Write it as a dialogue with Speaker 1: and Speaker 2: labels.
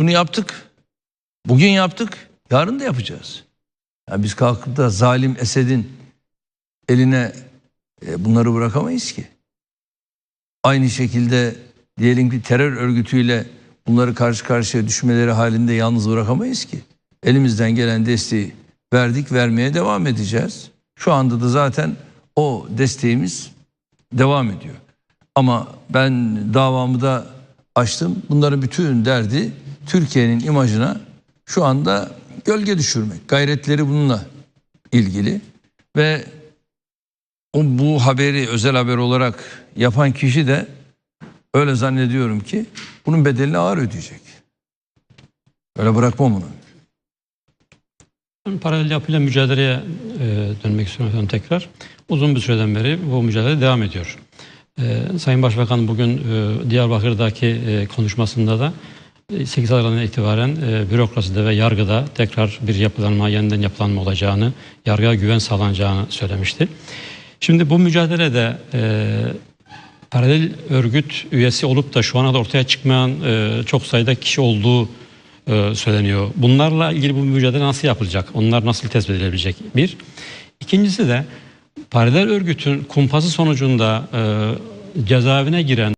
Speaker 1: Bunu yaptık. Bugün yaptık. Yarın da yapacağız. Yani biz kalkıp da zalim Esed'in eline e, bunları bırakamayız ki. Aynı şekilde diyelim ki terör örgütüyle bunları karşı karşıya düşmeleri halinde yalnız bırakamayız ki. Elimizden gelen desteği verdik, vermeye devam edeceğiz. Şu anda da zaten o desteğimiz devam ediyor. Ama ben davamı da açtım. Bunların bütün derdi Türkiye'nin imajına şu anda gölge düşürmek. Gayretleri bununla ilgili ve o bu haberi özel haber olarak yapan kişi de öyle zannediyorum ki bunun bedelini ağır ödeyecek. Öyle bırakmam.
Speaker 2: Ben Paralel yapıyla mücadeleye e, dönmek istiyorum efendim tekrar. Uzun bir süreden beri bu mücadele devam ediyor. E, Sayın Başbakan bugün e, Diyarbakır'daki konuşmasında da 8 Haziran'dan itibaren e, bürokraside ve yargıda tekrar bir yapılanma, yeniden yapılanma olacağını, yargıya güven sağlanacağını söylemişti. Şimdi bu mücadelede e, paralel örgüt üyesi olup da şu ana kadar ortaya çıkmayan e, çok sayıda kişi olduğu e, söyleniyor. Bunlarla ilgili bu mücadele nasıl yapılacak? Onlar nasıl tespit edilebilecek? Bir. İkincisi de paralel örgütün kumpası sonucunda e, cezaevine giren